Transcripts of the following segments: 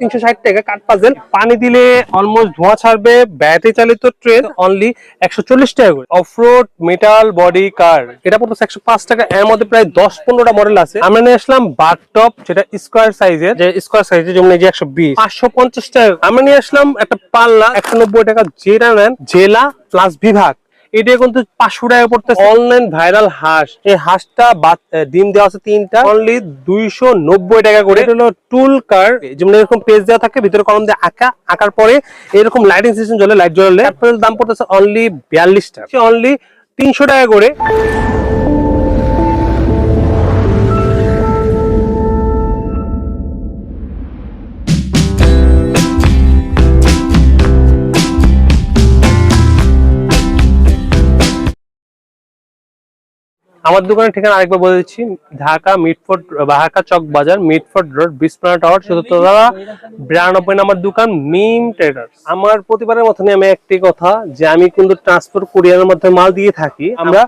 তিনশো ষাট টাকা কাঠ পাজেল। পানি দিলে অলমোস্ট ধোঁয়া ছাড়বে ব্যাটারি চালিত ট্রেন অনলি একশো চল্লিশ টাকা করে। অফরোড মেটাল বডি কার এটা পড়তেছে একশো পাঁচ টাকা। এর মধ্যে প্রায় দশ পনেরোটা মডেল আছে। আমরা নিয়ে আসলাম বার টপ যেটা স্কোয়ার সাইজের যে স্কোয়ার সাইজের যেমন এই যে একশো বিশ। পাঁচশো পঞ্চাশ টাকা। আমরা নিয়ে আসলাম একটা পাল্লা, একশো নব্বই টাকা যেটা নেন জেলা প্লাস বিভাগ এটা কিন্তু পাঁচশো টাকা পড়তেছে। অনলাইন ভাইরাল হাঁস এই হাঁসটা ডিম দেওয়া আছে তিনটা অনলি দুইশো নব্বই টাকা করে। এটা হলো টুল কার যেমন এরকম পেজ দেওয়া থাকে, ভিতরে কলম দিয়ে আঁকা, আঁকার পরে এরকম লাইটিং সিস্টেম জ্বলে লাইট জ্বলে দাম পড়তেছে অনলি বিয়াল্লিশ টাকা। অনলি তিনশো টাকা করে। আমার দোকানের ঠিকানা আরেকবার বলে দিচ্ছি। ঢাকা মিটফোর্ড বাহাকা চক বাজার, মিটফোর্ড রোড বিসপ্লানা টাওয়ার চতুর্থতলা বিরানব্বই নাম্বার দোকান, মিম ট্রেডার আমার প্রতিবারের মতনই আমি একটি কথা যে আমি কিন্তু ট্রান্সপোর্ট কুরিয়ারের মাধ্যমে মাল দিয়ে থাকি। আমরা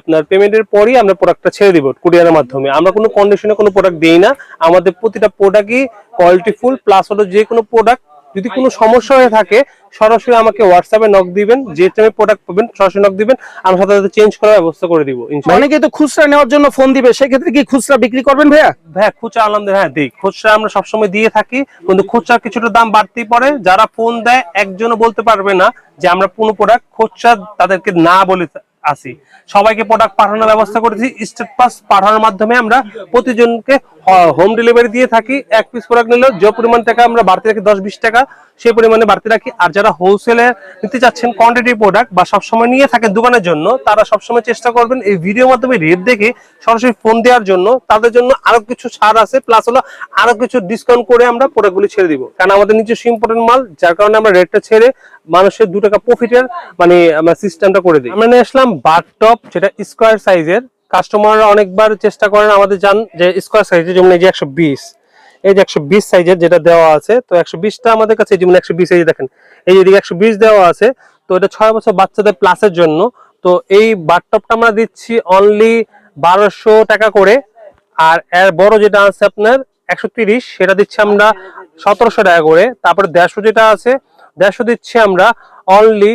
আপনার পেমেন্টের পরই আমরা প্রোডাক্টটা ছেড়ে দিব কুরিয়ারের মাধ্যমে। আমরা কোনো কন্ডিশনে কোনো প্রোডাক্ট দিই না। আমাদের প্রতিটা প্রোডাক্টই কোয়ালিটি ফুল প্লাস হলো যে কোনো প্রোডাক্ট যদি কোনো সমস্যা হয়ে থাকে সরাসরি আমাকে হোয়াটসঅ্যাপে নক দিবেন যে টাইমে প্রোডাক্ট পাবেন সরাসরি নক দিবেন আমরা সাথে সাথে চেঞ্জ করার ব্যবস্থা করে দিব ইনশাআল্লাহ। অনেকে তো খুচরা নেওয়ার জন্য ফোন দিবে সেক্ষেত্রে কি খুচরা বিক্রি করবেন ভাইয়া? ভাইয়া খুচরা আলহামদুলিল্লাহ হ্যাঁ দিই। খুচরা আমরা সবসময় দিয়ে থাকি কিন্তু খুচরা কিছুটা দাম বাড়তেই পড়ে যারা ফোন দেয় একজনও বলতে পারবে না যে আমরা কোনো প্রোডাক্ট খুচরা তাদেরকে না বলে আসি সবাইকে প্রোডাক্ট পাঠানোর ব্যবস্থা করেছি। স্টেট পাস পাঠানোর মাধ্যমে আমরা প্রতিজনকে হোম ডেলিভারি দিয়ে থাকি। এক পিস প্রোডাক্ট নিলেও যে পরিমাণ টাকা আমরা বাড়তি রাখি, দশ বিশ টাকা সেই পরিমাণে বাড়তি রাখি। আর যারা হোলসেলে নিতে চাচ্ছেন কোয়ান্টিটি প্রোডাক্ট বা সবসময় নিয়ে থাকেন দোকানের জন্য, তারা সবসময় চেষ্টা করবেন এই ভিডিওর মাধ্যমে রেট দেখে সরাসরি ফোন দেওয়ার জন্য। তাদের জন্য আরও কিছু ছাড় আছে প্লাস হলো আরও কিছু ডিসকাউন্ট করে আমরা প্রোডাক্টগুলি ছেড়ে দিব। কারণ আমাদের নিজস্ব ইম্পর্টেন্ট মাল, যার কারণে আমরা রেটটা ছেড়ে মানুষের দু টাকা প্রফিটের মানে আমরা সিস্টেমটা করে দিই। আমরা নিয়ে আসলাম বার টপ যেটা স্কোয়ার সাইজের কাস্টমাররা অনেকবার চেষ্টা করেন আমাদের জান যে স্কোয়ার সাইজের যেমন এই যে একশো বিশ। এই যে একশো বিশ সাইজের যেটা দেওয়া আছে, তো একশো বিশটা আমাদের কাছে যেমন একশো বিশ যে দেখেন, এই যে একশো বিশ দেওয়া আছে, তো এটা ছয় বছর বাচ্চাদের প্লাসের জন্য, তো এই বারটপটা আমরা দিচ্ছি অনলি বারোশো টাকা করে, আর এর বড় যেটা আছে আপনার একশো তিরিশ, সেটা দিচ্ছি আমরা সতেরোশো টাকা করে, তারপরে দেড়শো যেটা আছে, দেড়শো দিচ্ছি আমরা অনলি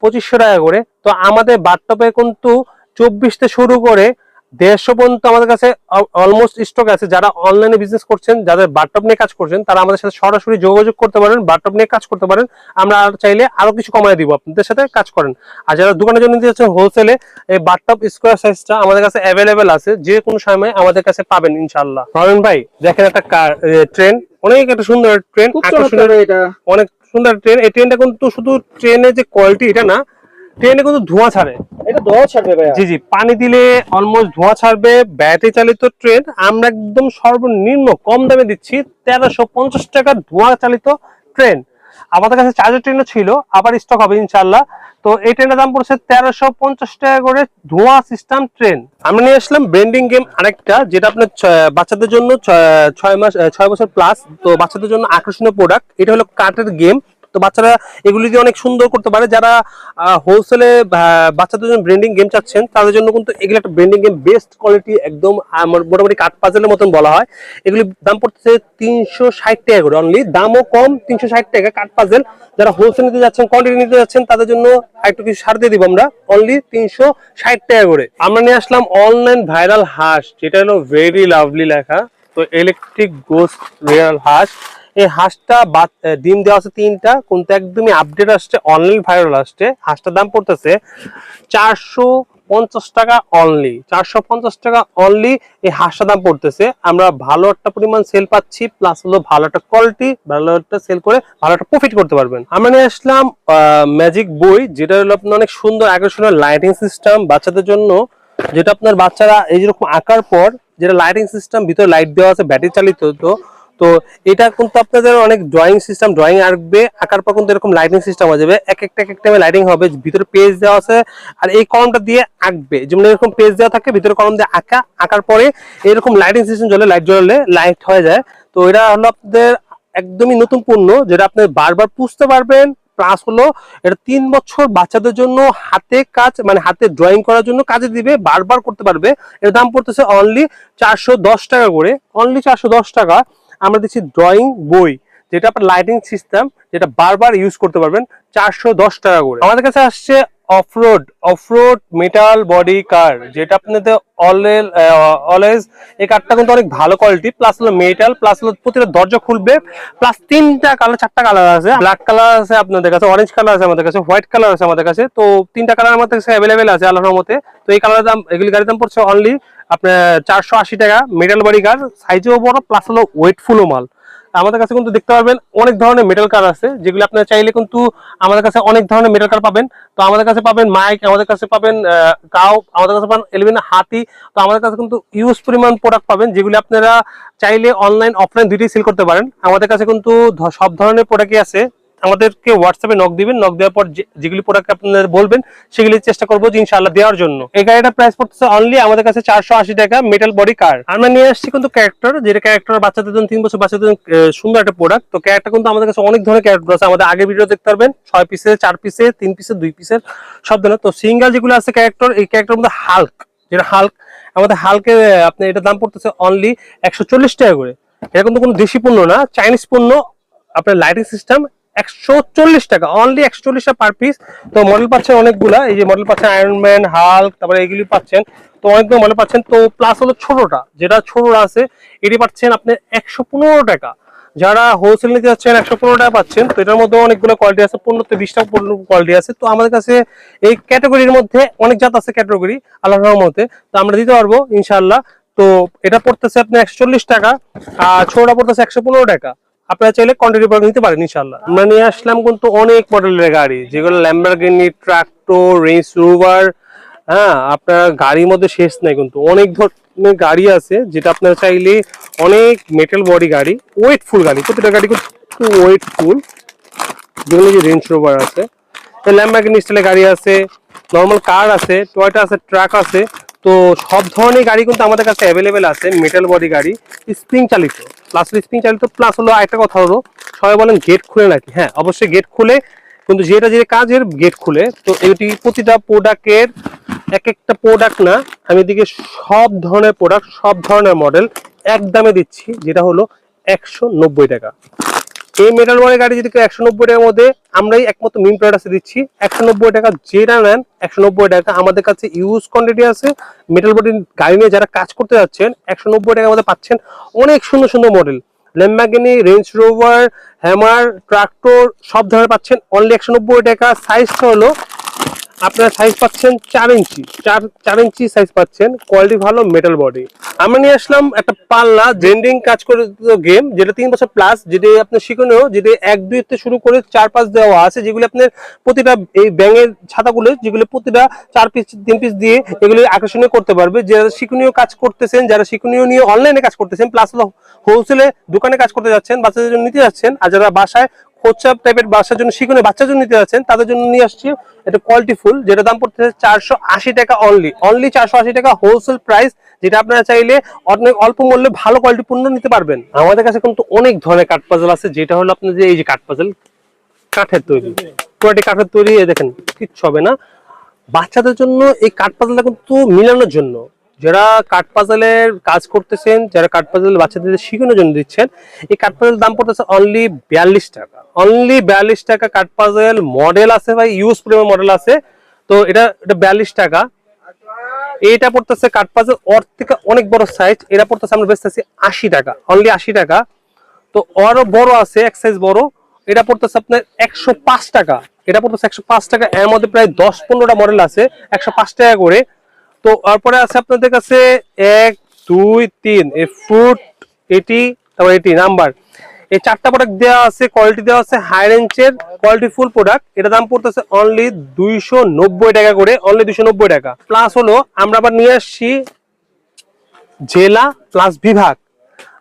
পঁচিশশো টাকা করে, তো আমাদের বারটপে কিন্তু চব্বিশ থেকে শুরু করে দেড়শো পর্যন্ত আমাদের কাছে অলমোস্ট স্টক আছে। যারা অনলাইনে বিজনেস করছেন যাদের বারটপ নিয়ে কাজ করছেন তারা আমাদের সাথে সরাসরি যোগাযোগ করতে পারেন বারটপ নিয়ে কাজ করতে পারেন। আমরা আর চাইলে আরও কিছু কমায় দিব আপনাদের সাথে কাজ করেন। আর যারা দোকানের জন্য নিতে যাচ্ছেন হোলসেলে এই বারটপ স্কোয়ার সাইজটা আমাদের কাছে অ্যাভেলেবেল আছে। যে কোনো সময় আমাদের কাছে পাবেন ইনশাল্লাহ রমেন ভাই দেখেন একটা কার ট্রেন অনেক একটা সুন্দর ট্রেন আকর্ষণীয়। অনেক সুন্দর ট্রেন এই ট্রেনটা কিন্তু শুধু ট্রেনের যে কোয়ালিটি এটা না ট্রেনে কিন্তু ধোঁয়া ছাড়ে। এটা দোয়া ছাড়বে ভাইয়া? জি জি পানি দিলে অলমোস্ট ধোঁয়া ছাড়বে। ব্যাটারি চালিত ট্রেন আমরা একদম সর্বনিম্ন কম দামে দিচ্ছি তেরোশো পঞ্চাশ টাকা ধোঁয়া চালিত ট্রেন আমাদের কাছে চার্জার ট্রেনও ছিল আবার স্টক হবে ইনশাল্লাহ তো এই ট্রেনের দাম পড়ছে তেরোশো পঞ্চাশ টাকা করে ধোঁয়া সিস্টেম ট্রেন আমরা নিয়ে আসলাম ব্রেন্ডিং গেম আরেকটা যেটা আপনার বাচ্চাদের জন্য ছয় মাস ছয় বছর প্লাস তো বাচ্চাদের জন্য আকর্ষণীয় প্রোডাক্ট এটা হলো কাঠের গেম তো বাচ্চারা এগুলি দিয়ে অনেক সুন্দর করতে পারে। যারা হোলসেলে বাচ্চাদের জন্য ব্র্যান্ডিং গেম চাচ্ছেন, তাদের জন্য কিন্তু এগুলো একটা ব্র্যান্ডিং গেম বেস্ট কোয়ালিটি একদম মোটামুটি কাঠ পাজেলের মতন বলা হয়। এগুলি দাম পড়তেছে তিনশো ষাট টাকা করে অনলি দামও কম, তিনশো ষাট টাকা কাঠ পাজেল যারা হোলসেল নিতে যাচ্ছেন কোয়ান্টিটি নিতে যাচ্ছেন, তাদের জন্য একটু কিছু ছাড় দিয়ে দিব আমরা। অনলি তিনশো ষাট টাকা করে। আমরা নিয়ে আসলাম অনলাইন ভাইরাল হাঁস যেটা হলো ভেরি লাভলি লেখা। তো ইলেকট্রিক গোস্ট রিয়াল হাঁস এই হাঁসটা ডিম দেওয়া আছে তিনটা, কিন্তু একদমই আপডেট আসছে অনলাইন ভাইরাল আসছে। হাঁসটার দাম পড়তেছে চারশো পঞ্চাশ টাকা অনলি চারশো পঞ্চাশ টাকা অনলি এই হাঁসটার দাম পড়তেছে। আমরা ভালো একটা পরিমাণ সেল পাচ্ছি প্লাস হলো ভালো একটা কোয়ালিটি ভালো একটা সেল করে ভালো একটা প্রফিট করতে পারবেন। আমরা নিয়ে আসলাম ম্যাজিক বই, যেটা হলো আপনার অনেক সুন্দর আকর্ষণীয় লাইটিং সিস্টেম বাচ্চাদের জন্য, যেটা আপনার বাচ্চারা এই যেরকম আঁকার পর যেটা লাইটিং সিস্টেম ভিতরে লাইট দেওয়া আছে ব্যাটারি চালিত, তো তো এটা কিন্তু আপনাদের অনেক ড্রয়িং সিস্টেম ড্রয়িং আঁকবে, আঁকার পর কিন্তু এরকম লাইটিং সিস্টেম হয়ে যাবে। এক একটা এক একটা লাইটিং হবে, ভিতরে পেজ দেওয়া আছে, আর এই কলমটা দিয়ে আঁকবে। যেমন এরকম পেজ দেওয়া থাকে, ভিতরে কলম দিয়ে আঁকা, আঁকার পরে এরকম লাইটিং সিস্টেম জ্বলে লাইট জ্বললে লাইট হয়ে যায়। তো এটা হলো আপনাদের একদমই নতুন পণ্য, যেটা আপনি বারবার পুষতে পারবেন প্লাস হলো এটা তিন বছর বাচ্চাদের জন্য হাতে কাজ মানে হাতে ড্রয়িং করার জন্য কাজে দিবে, বারবার করতে পারবে। এর দাম পড়তেছে অনলি চারশো দশ টাকা করে। অনলি চারশো দশ টাকা আমরা দিচ্ছি ড্রয়িং বই, যেটা আপনার লাইটিং সিস্টেম যেটা বারবার ইউজ করতে পারবেন, চারশো দশ টাকা করে। আমাদের কাছে আসছে off road off road metal body car যেটা আপনাদের অলওয়েজ অলওয়েজ এই কারটা কিন্তু অনেক ভালো কোয়ালিটি প্লাস হলো মেটাল প্লাস হলো প্রতিটা দরজা খুলবে প্লাস তিনটা কালার চারটা কালার আছে। ব্ল্যাক কালার আছে আপনাদের কাছে অরেঞ্জ কালার আছে আমাদের কাছে হোয়াইট কালার আছে আমাদের কাছে, তো তিনটা কালার আমাদের কাছে অ্যাভেলেবেল আছে আল্লাহর মতে তো এই কালারের দাম, এগুলি গাড়ির দাম পড়ছে অনলি আপনার চারশো আশি টাকা মেটাল বডি কার সাইজেও বড় প্লাস হলো ওয়েটফুলও মাল। আমাদের কাছে কিন্তু দেখতে পারবেন অনেক ধরনের মেটাল কার আছে, যেগুলো আপনারা চাইলে কিন্তু আমাদের কাছে অনেক ধরনের মেটাল কার পাবেন। তো আমাদের কাছে পাবেন মাইক আমাদের কাছে পাবেন কাউ, আমাদের কাছে পাবেন এলিভেন হাতি। তো আমাদের কাছে কিন্তু ইউজ পরিমাণ প্রোডাক্ট পাবেন, যেগুলি আপনারা চাইলে অনলাইন অফলাইন দুইটাই সেল করতে পারেন। আমাদের কাছে কিন্তু সব ধরনের প্রোডাক্টই আছে। আমাদেরকে হোয়াটসঅ্যাপে নক দিবেন নক দেওয়ার পর যেগুলি প্রোডাক্ট আপনাদের বলবেন, সেগুলি চেষ্টা করব যে ইনশাআল্লাহ দেওয়ার জন্য। এই গাড়িটার প্রাইস পড়তেছে অনলি আমাদের কাছে চারশো আশি টাকা মেটাল বডি কার আমরা নিয়ে আসছি কিন্তু ক্যারেক্টার যেটা ক্যারেক্টার বাচ্চাদের জন্য, তিন বছর বাচ্চাদের জন্য সুন্দর একটা প্রোডাক্ট তো ক্যারেক্টার কিন্তু আমাদের কাছে অনেক ধরনের ক্যারেক্টার আছে। আমাদের আগে ভিডিও দেখতে পারবেন, ছয় পিসে চার পিসে তিন পিসে দুই পিসের সব ধরনের। তো সিঙ্গেল যেগুলো আছে ক্যারেক্টার এই ক্যারেক্টার মধ্যে হাল্ক যেটা হাল্ক আমাদের হালকের আপনি এটা দাম পড়তেছে অনলি একশো চল্লিশ টাকা করে। এটা কিন্তু কোনো দেশি পণ্য না চাইনিজ পণ্য, আপনার লাইটিং সিস্টেম একশো চল্লিশ টাকা অনলি একশো তো মডেল অনেকগুলা, এই যে মডেল তারপরে পাচ্ছেন। তো অনেকগুলো মডেল পাচ্ছেন, তো প্লাস হলো যেটা আছে, এটি পাচ্ছেন আপনি একশো পনেরো টাকা। যারা হোলসেল যাচ্ছেন, একশো পনেরো টাকা পাচ্ছেন, তো এটার মধ্যে অনেকগুলো কোয়ালিটি আছে, পনেরো বিশটা কোয়ালিটি আছে। তো আমাদের কাছে এই ক্যাটাগরির মধ্যে অনেক জাত আছে ক্যাটাগরি আল্লাহর রহমতে। তো আমরা দিতে পারব ইনশাল্লাহ তো এটা পড়তেছে আপনি একশো চল্লিশ টাকা, আর ছোটটা পড়তেছে একশো পনেরো টাকা। আপনারা চাইলে কোয়ান্টিটি প্রোডাক্ট নিতে পারেন ইনশাল্লাহ আমরা নিয়ে আসলাম কিন্তু অনেক মডেলের গাড়ি, যেগুলো ল্যাম্বারগিনি ট্রাক্টর রেঞ্জ রোভার হ্যাঁ আপনার গাড়ির মধ্যে শেষ নাই কিন্তু। অনেক ধরনের গাড়ি আছে, যেটা আপনারা চাইলে অনেক মেটাল বডি গাড়ি, ওয়েটফুল গাড়ি, প্রতিটা গাড়ি কিন্তু ওয়েটফুল। যেগুলো যে রেঞ্জ রোভার আছে। ল্যাম্বারগিনি স্টাইলের গাড়ি আছে নর্মাল কার আছে টয়টা আছে ট্রাক আছে। তো সব ধরনের গাড়ি কিন্তু আমাদের কাছে অ্যাভেলেবেল আছে মেটাল বডি গাড়ি স্প্রিং চালিত প্লাস স্প্রিং চালিত প্লাস হলো আরেকটা কথা হলো, সবাই বলেন গেট খুলে নাকি? হ্যাঁ অবশ্যই গেট খুলে, কিন্তু যেটা যে কাজের গেট খুলে, তো এটি প্রতিটা প্রোডাক্টের এক একটা প্রোডাক্ট না, আমি এদিকে সব ধরনের প্রোডাক্ট সব ধরনের মডেল এক দামে দিচ্ছি, যেটা হলো একশো নব্বই টাকা। এই মেটাল বলের গাড়ি যদি কেউ একশো নব্বই টাকার মধ্যে, আমরাই একমাত্র মিন প্রোডাক্টে দিচ্ছি। একশো নব্বই টাকা যেটা নেন, একশো নব্বই টাকা। আমাদের কাছে ইউজ কোয়ান্টিটি আছে। মেটাল বডির গাড়ি নিয়ে যারা কাজ করতে যাচ্ছেন, একশো নব্বই টাকার মধ্যে পাচ্ছেন অনেক সুন্দর সুন্দর model Lamborghini Range Rover Hummer tractor সব ধরনের পাচ্ছেন। অনলি একশো নব্বই টাকা। সাইজটা হলো আপনারা সাইজ পাচ্ছেন চার ইঞ্চি। চার চার ইঞ্চি সাইজ পাচ্ছেন। কোয়ালিটি ভালো মেটাল বডি আমরা নিয়ে আসলাম একটা পাল্লা জেন্ডিং কাজ করে গেম যেটা তিন বছর প্লাস যেটি আপনার শিখনেও, যেটি এক, দুই শুরু করে চার, পাঁচ দেওয়া আছে, যেগুলো আপনার প্রতিটা এই ব্যাঙের ছাতাগুলো, যেগুলো প্রতিটা চার পিস তিন পিস দিয়ে এগুলি আকর্ষণীয় করতে পারবে। যারা শিক্ষণীয় কাজ করতেছেন, যারা শিক্ষণীয় নিয়ে অনলাইনে কাজ করতেছেন প্লাস হলো হোলসেলে দোকানে কাজ করতে যাচ্ছেন, বাচ্চাদের জন্য নিতে যাচ্ছেন, আর যারা বাসায় খোঁচাপ টাইপের বাসার জন্য, শিখনে বাচ্চার জন্য নিতে যাচ্ছেন, তাদের জন্য নিয়ে আসছি এটা কোয়ালিটি ফুল, যেটা দাম পড়তেছে চারশো আশি টাকা অনলি অনলি চারশো আশি টাকা হোলসেল প্রাইস যেটা আপনারা চাইলে অনেক অল্প মূল্যে ভালো কোয়ালিটি পণ্য নিতে পারবেন। আমাদের কাছে কিন্তু অনেক ধরনের কাঠ পাজল আছে, যেটা হলো আপনার যে এই যে কাঠ পাজল কাঠের তৈরি। পুরোটি কাঠের তৈরি দেখেন, কিচ্ছু হবে না। বাচ্চাদের জন্য এই কাঠ পাজলটা কিন্তু মিলানোর জন্য। যারা কাঠ পাজলের কাজ করতেছেন, যারা কাঠ বাচ্চাদের শিখানোর জন্য দিচ্ছেন, এই কাঠ দাম পড়তেছে অনলি বিয়াল্লিশ টাকা। অনলি বিয়াল্লিশ টাকা কাঠ পাজল মডেল আছে ভাই ইউজ পরিমাণ মডেল আছে। তো এটা এটা বিয়াল্লিশ টাকা। এটা পড়তেছে কাঠ পাজল থেকে অনেক বড় সাইজ এটা পড়তেছে আমরা বেচতেছি আশি টাকা অনলি আশি টাকা। তো আরও বড় আছে, এক সাইজ বড়। এটা পড়তেছে আপনার একশো পাঁচ টাকা। এটা পড়তেছে একশো পাঁচ টাকা, এর মধ্যে প্রায় দশ পনেরোটা মডেল আছে, একশো পাঁচ টাকা করে। তো তারপরে আছে আপনাদের কাছে এক, দুই, তিন। এই ফুট এটি, তারপর এটি নাম্বার এই চারটা প্রোডাক্ট দেওয়া আছে কোয়ালিটি দেওয়া আছে হাই রেঞ্জের কোয়ালিটি ফুল প্রোডাক্ট এটা দাম পড়তেছে অনলি দুইশো নব্বই টাকা করে অনলি দুইশো নব্বই টাকা। প্লাস হলো, আমরা আবার নিয়ে আসছি জেলা প্লাস বিভাগ।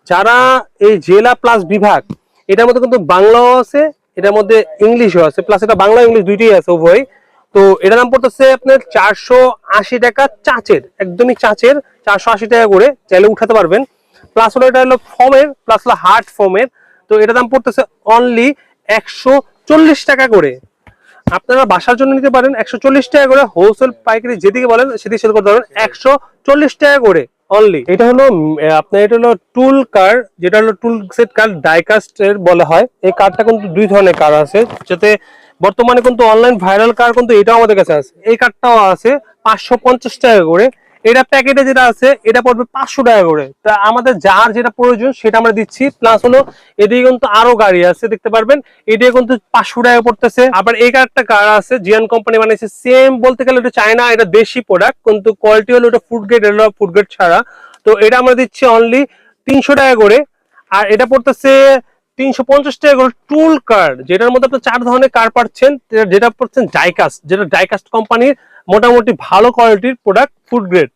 যারা এই জেলা প্লাস বিভাগ, এটার মধ্যে কিন্তু বাংলাও আছে, এটার মধ্যে ইংলিশও আছে প্লাস এটা বাংলা, ইংলিশ দুইটাই আছে উভয় তো এটার দাম পড়তেছে আপনার চারশো আশি টাকা চাচের, একদমই চাচের, চারশো আশি টাকা করে। চাইলে উঠাতে পারবেন। প্লাস হলো এটা হলো ফর্মের প্লাস হলো হার্ড ফর্মের তো এটার দাম পড়তেছে অনলি একশো চল্লিশ টাকা করে। আপনারা বাসার জন্য নিতে পারেন একশো চল্লিশ টাকা করে। হোলসেল পাইকারি যেদিকে বলেন, সেদিকে সেল করতে পারবেন একশো চল্লিশ টাকা করে অনলি এটা হলো আপনার এটা হলো টুল কার যেটা হলো টুল সেট কার ডাইকাস্টের বলা হয়। এই কারটা কিন্তু দুই ধরনের কার আছে। যাতে বর্তমানে কিন্তু অনলাইন ভাইরাল কার কিন্তু এটাও আমাদের কাছে আছে। এই কারটাও আছে পাঁচশো পঞ্চাশ টাকা করে। এটা প্যাকেটে যেটা আছে, এটা পড়বে পাঁচশো টাকা করে। তা আমাদের যার যেটা প্রয়োজন সেটা আমরা দিচ্ছি। প্লাস হলো, এদিকে কিন্তু আরও গাড়ি আছে, দেখতে পারবেন। এটা কিন্তু পাঁচশো টাকা পড়তেছে। আবার এই কারটা কার আছে? জিয়ান কোম্পানি বানিয়েছে। সেম বলতে গেলে এটা চায়না এটা দেশি প্রোডাক্ট কিন্তু কোয়ালিটি হলো ওটা ফুড গ্রেড হলো ফুড গ্রেড ছাড়া। তো এটা আমরা দিচ্ছি অনলি তিনশো টাকা করে। আর এটা পড়তেছে তিনশো পঞ্চাশ টাকা টুল যেটার মধ্যে চার ধরনের কার পাচ্ছেন, যেটা- যেটা কোম্পানির মোটামুটি ভালো কোয়ালিটির প্রোডাক্ট ফুড গ্রেড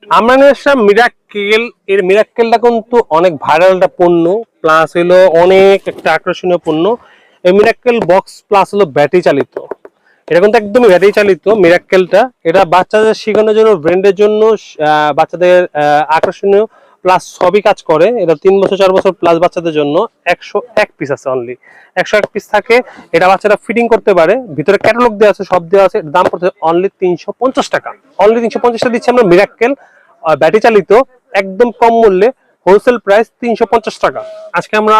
মিরাক্কেল এর মিরাক্কেলটা কিন্তু অনেক পণ্য প্লাস হলো অনেক একটা আকর্ষণীয় পণ্য। এই মিরাক্কেল বক্স প্লাস হলো ব্যাটারি চালিত। এটা কিন্তু একদমই ব্যাটারি চালিত মিরাক্কেলটা এটা বাচ্চাদের শেখানোর জন্য ব্র্যান্ডের জন্য বাচ্চাদের আকর্ষণীয় প্লাস সবই কাজ করে। এটা তিন বছর, চার বছর প্লাস বাচ্চাদের জন্য একশো এক পিস আছে অনলি একশো এক পিস থাকে। এটা বাচ্চারা ফিটিং করতে পারে। ভিতরে ক্যাটালগ দেওয়া আছে, সব দেওয়া আছে। দাম পড়ছে অনলি তিনশো পঞ্চাশ টাকা। অনলি তিনশো পঞ্চাশটা দিচ্ছি আমরা মিরাক্কেল ব্যাটারি চালিত, একদম কম মূল্যে হোলসেল প্রাইস তিনশো পঞ্চাশ টাকা। আজকে আমরা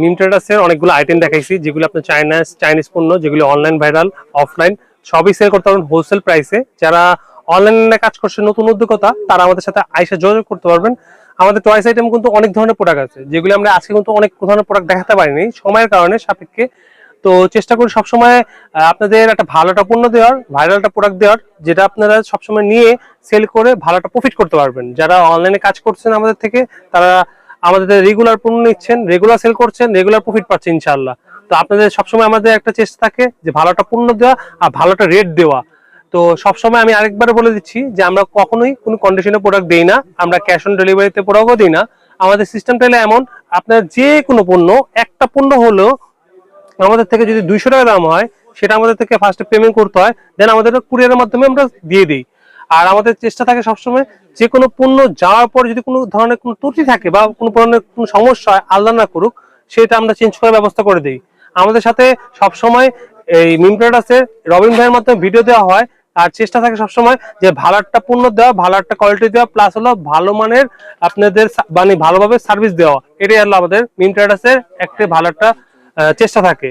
মিম ট্রেডার্সের অনেকগুলো আইটেম দেখাইছি, যেগুলো আপনার চাইনিজ চাইনিজ পণ্য, যেগুলো অনলাইন ভাইরাল অফলাইন সবই সেল করতে পারবেন হোলসেল প্রাইসে যারা অনলাইনে কাজ করছে, নতুন উদ্যোক্তা, তারা আমাদের সাথে আইসা যোগাযোগ করতে পারবেন। আমাদের চয়েস আইটেম কিন্তু অনেক ধরনের প্রোডাক্ট আছে, যেগুলো আমরা আজকে কিন্তু অনেক ধরনের প্রোডাক্ট দেখাতে পারিনি, সময়ের কারণে সাপেক্ষে। তো চেষ্টা করি সবসময় আপনাদের একটা ভালো একটা পণ্য দেওয়ার ভাইরাল একটা প্রোডাক্ট দেওয়ার, যেটা আপনারা সবসময় নিয়ে সেল করে ভালো একটা প্রফিট করতে পারবেন। যারা অনলাইনে কাজ করছেন আমাদের থেকে, তারা আমাদের রেগুলার পণ্য নিচ্ছেন রেগুলার সেল করছেন রেগুলার প্রফিট পাচ্ছেন ইনশাল্লাহ তো আপনাদের সবসময় আমাদের একটা চেষ্টা থাকে যে ভালো একটা পণ্য দেওয়া আর ভালো একটা রেট দেওয়া। তো সবসময় আমি আরেকবার বলে দিচ্ছি যে আমরা কখনোই কোনো কন্ডিশনে প্রোডাক্ট দেই না, আমরা ক্যাশ অন ডেলিভারিতে প্রোডাক্টও দিই না। আমাদের সিস্টেমটা হলো এমন, আপনার যে কোনো পণ্য, একটা পণ্য হলেও আমাদের থেকে যদি দুইশো টাকা দাম হয়, সেটা আমাদের থেকে ফার্স্টে পেমেন্ট করতে হয় দেন আমাদের কুরিয়ারের মাধ্যমে আমরা দিয়ে দিই। আর আমাদের চেষ্টা থাকে সবসময় যে কোনো পণ্য যাওয়ার পর যদি কোনো ধরনের কোনো ত্রুটি থাকে বা কোনো ধরনের কোনো সমস্যা হয় আলাদা না করুক, সেটা আমরা চেঞ্জ করার ব্যবস্থা করে দিই। আমাদের সাথে সবসময় এই মিম আছে রবিন ভাইয়ের মাধ্যমে ভিডিও দেওয়া হয়। আর চেষ্টা থাকে সবসময় যে ভালো পূর্ণ দেওয়া ভালো একটা কোয়ালিটি দেওয়া প্লাস হলো ভালো মানের আপনাদের মানে ভালোভাবে সার্ভিস দেওয়া। এটাই হলো আমাদের মিম ট্রেডার্সের একটা ভালো একটা আহ, চেষ্টা থাকে।